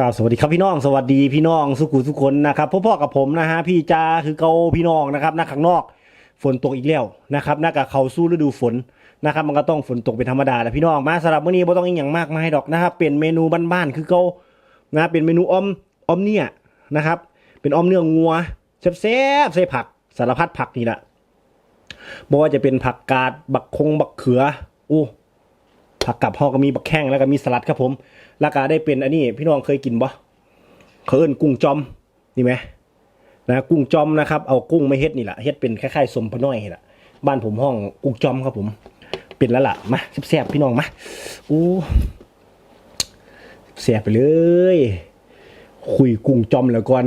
ครับสวัสดีครับพี่น้องสวัสดีพี่น้องสุขุทุกคนนะครับพ่อๆกับผมนะฮะพี่จาคือเกาพี่น้องนะครับหน้าข้างนอกฝนตกอีกแล้วนะครับหน้ากับเขาสู้ฤดูฝนนะครับ มันก็ต้องฝนตกเป็นธรรมดาแหละพี่น้องมาสำหรับมื้อนี้บ่ต้องอีกอย่างมากมายดอกนะครับเป็นเมนูบ้านๆคือเกานะเป็นเมนูออมออมเนี่ยนะครับ เป็นออมเนื้องัวแซ่บๆใส่ผักสารพัดผักนี่แหละบ่ว่าจะเป็นผักกาดบักคงบักเขือโอ้ ผักกับห่อก็มีบักแข้งแล้วก็มีสลัดครับผมแล้วก็ได้เป็นอันนี้พี่น้องเคยกินบ่เขาเอิ้นกุ้งจอมนี่ไหมนะกุ้งจอมนะครับเอากุ้งไม่เฮ็ดนี่แหละเฮ็ดเป็นคล้ายๆสมพน้อยนี่แหละบ้านผมห้องกุ้งจอมครับผมเป็นแล้วล่ะมาแซ่บๆพี่น้องมาอู้แซ่บไปเลย คุยกุ้งจอมแล้วก่อน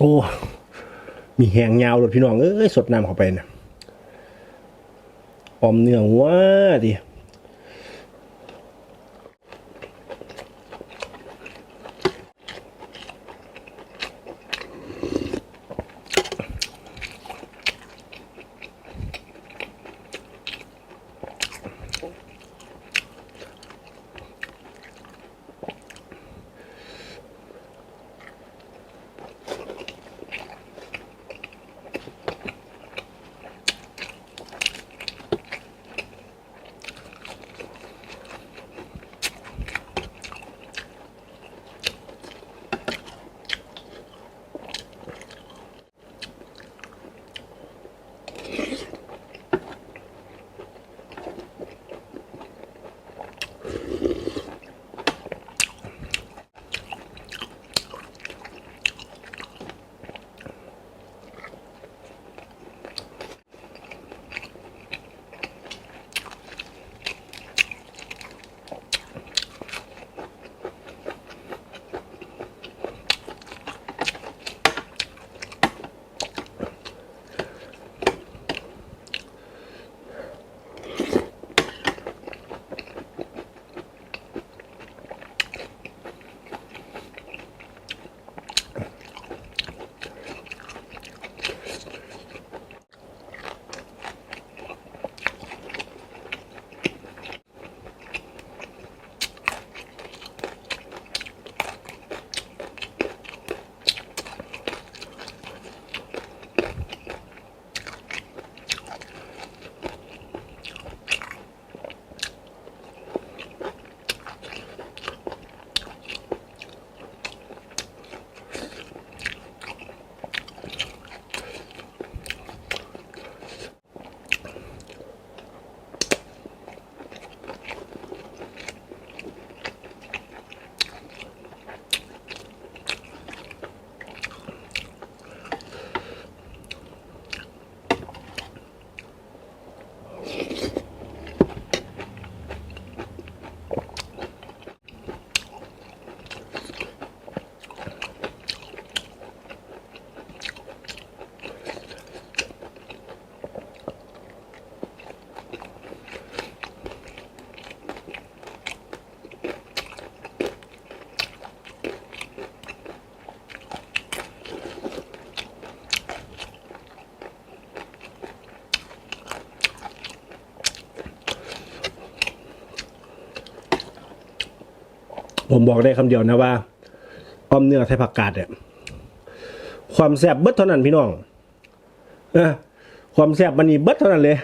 โอ้ มีแหงยาวเลยพี่น้อง เอ้ย สดน้ำเข้าไปนะออมเนื้อวัว่าดิ ผมบอกได้คำเดียวนะว่าออมเนื้อไทยผักกาดเนี่ยความแซ่บเบิดเท่านั้นพี่น้องเออความแซ่บมันนี่เบิดเท่านั้นเลย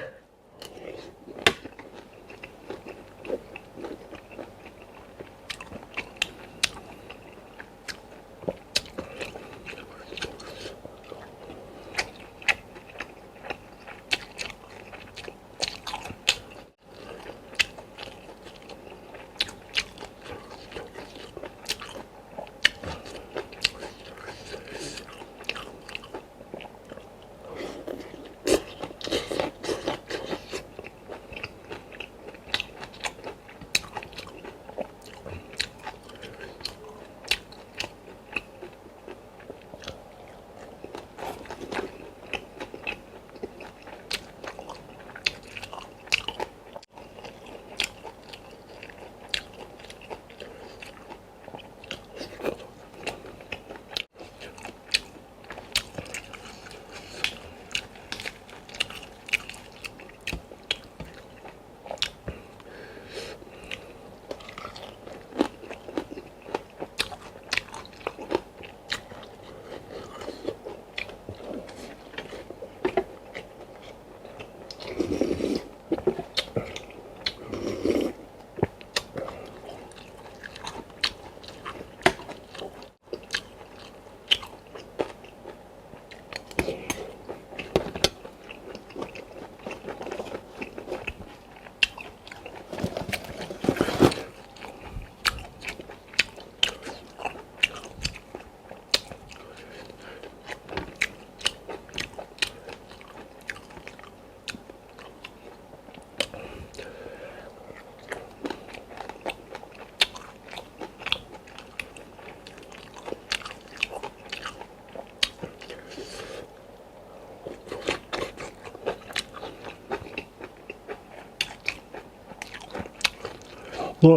โอ้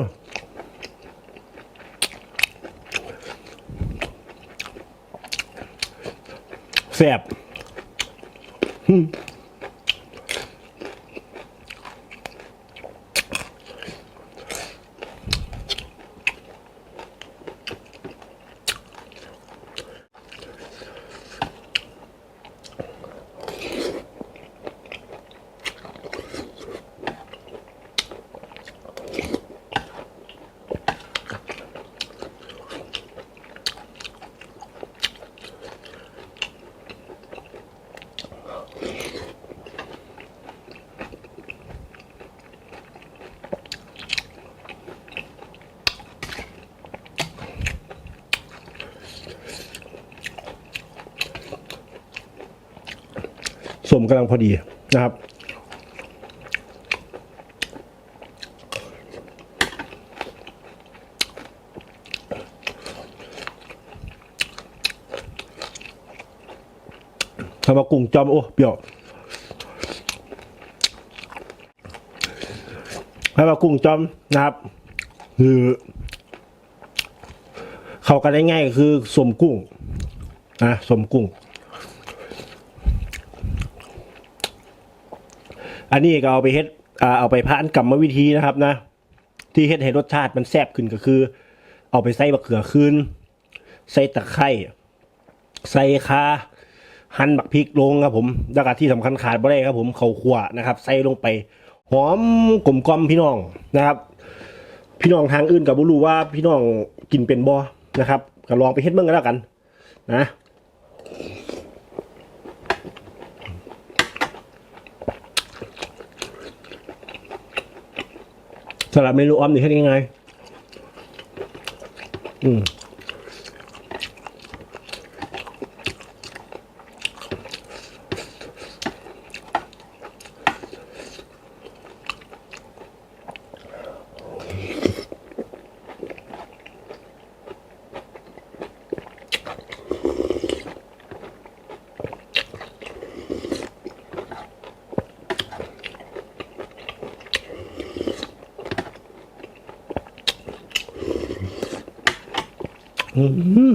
แซ่บสม กำลังพอดีนะครับ ทำมากุ้งจอม โอ้ เปรี้ยวทำมากุ้งจอมนะครับ คือเข้ากันได้ง่ายคือสมกุ้งนะสมกุ้ง อันนี้ก็เอาไปเฮ็ดเอาไปผ่านกรรมวิธีนะครับนะ ที่เฮ็ดให้รสชาติมันแซ่บขึ้นก็คือ เอาไปใส่บะเขือคืนใส่ตะไคร้ใส่คาหั่นบักพริกลงครับผมแล้วก็ที่สำคัญขาดบ่ได้ครับผมเข่าขวคั่วนะครับ ใส่ลงไป หอมกลมกลมพี่น้องนะครับ พี่น้องทางอื่นกับบุรู้ว่าพี่น้องกินเป็นบ่นะครับก็ลองไปเฮ็ดเบิ่งกันแล้วกัน นะ สำหรับเมนูออมนี่เฮ็นยังไง อืม อืม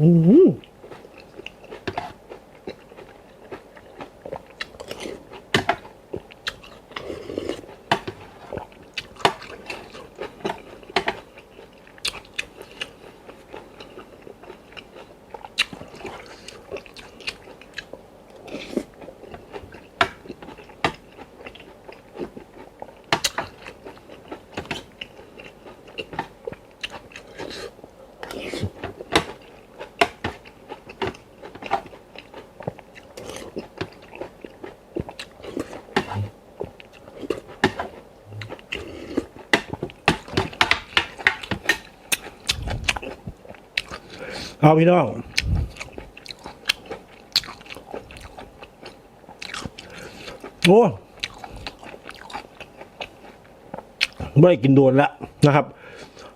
อืม เอาพี่น้องโอ้ไม่ได้กินโดนแล้วนะครับ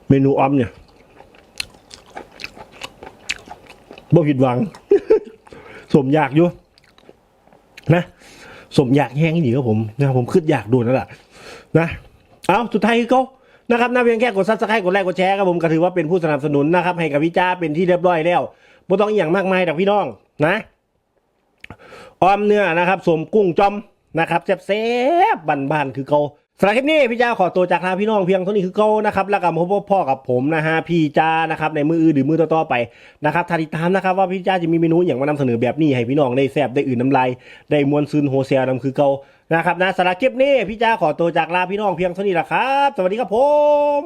เมนูออมเนี่ยบ่ผิดหวัง สมอยากอยู่ นะสมอยากแห้งดีครับผมนะครับผมขึ้นอยากโดนแล้วล่ะ นะ เอาสุดท้ายคือเขา นะครับน่าเพียงแค่กดซับสไครต์กดไลค์กดแชร์ครับผมก็ถือว่าเป็นผู้สนับสนุนนะครับให้กับพี่จ้าเป็นที่เรียบร้อยแล้วไม่ต้องอหย่างมากมายดอกพี่น้องนะออมเนื้อนะครับสมกุ้งจอมนะครับแซ่บๆบานๆคือเกา สำหรับคลิปนี้พี่จ้าขอตัวจากลาพี่น้องเพียงเท่านี้คือเกานะครับแล้วก็มาพบพ่อกับผมนะฮะพี่จ้านะครับในมืออื่นหรือมือต่อๆไปนะครับถ้าติดตามนะครับว่าพี่จ้าจะมีเมนูอย่างมานำเสนอแบบนี้ให้พี่น้องได้แซ่บได้อื่นน้ำลายได้มวนซึนโฮเซลนำคือเกานะครับนะสำหรับคลิปนี้พี่จ้าขอตัวจากลาพี่น้องเพียงเท่านี้ละครับ สวัสดีครับผม